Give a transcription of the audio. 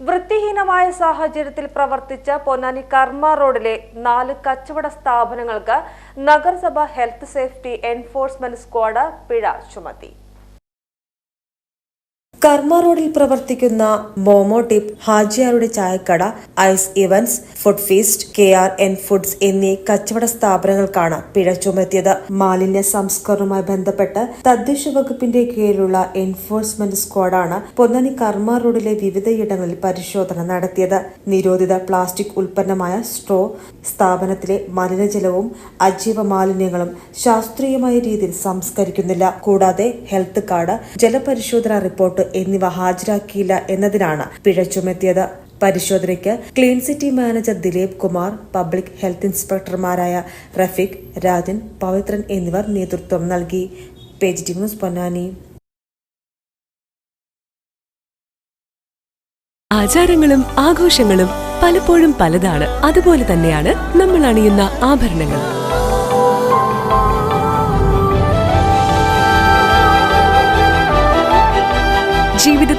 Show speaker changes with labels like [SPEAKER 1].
[SPEAKER 1] വൃത്തിഹീനമായ സാഹചര്യത്തിൽ പ്രവർത്തിച്ച പൊന്നാനി കർമ്മ റോഡിലെ നാല് കച്ചവട സ്ഥാപനങ്ങൾക്ക് നഗരസഭ ഹെൽത്ത് സേഫ്റ്റി എൻഫോഴ്സ്മെന്റ് സ്ക്വാഡ് പിഴ ചുമത്തി.
[SPEAKER 2] കർമ്മ റോഡിൽ പ്രവർത്തിക്കുന്ന മോമോ ടിപ്പ് ഹാജിയാരുടെ ചായക്കട ice events food feast K R N foods എന്നീ കച്ചവട സ്ഥാപനങ്ങൾക്കാണ് പിഴ ചുമത്തിയത്. മാലിന്യ സംസ്കരണവുമായി ബന്ധപ്പെട്ട് തദ്ദേശ വകുപ്പിന്റെ കീഴിലുള്ള എൻഫോഴ്സ്മെന്റ് സ്ക്വാഡാണ് പൊന്നാനി കർമ്മ റോഡിലെ വിവിധയിടങ്ങളിൽ പരിശോധന നടത്തിയത്. നിരോധിത പ്ലാസ്റ്റിക് ഉൽപ്പന്നമായ സ്ട്രോ സ്ഥാപനത്തിലെ മലിനജലവും അജീവ മാലിന്യങ്ങളും ശാസ്ത്രീയമായ രീതിയിൽ സംസ്കരിക്കുന്നില്ല. കൂടാതെ ഹെൽത്ത് കാർഡ് ജലപരിശോധന റിപ്പോർട്ട് എന്നിവ ഹാജരാക്കിയില്ല എന്നതിനാണ് പിഴ ചുമത്തിയത്. പരിശോധനയ്ക്ക് clean city manager Dileep Kumar public health ഇൻസ്പെക്ടർമാരായ Rafeeq Rajan Pavithran എന്നിവർ നേതൃത്വം നൽകി. Page news Ponnani.
[SPEAKER 3] ആചാരങ്ങളും ആഘോഷങ്ങളും പലപ്പോഴും പലതാണ്. അതുപോലെ തന്നെയാണ് നമ്മൾ അണിയുന്ന ആഭരണങ്ങൾ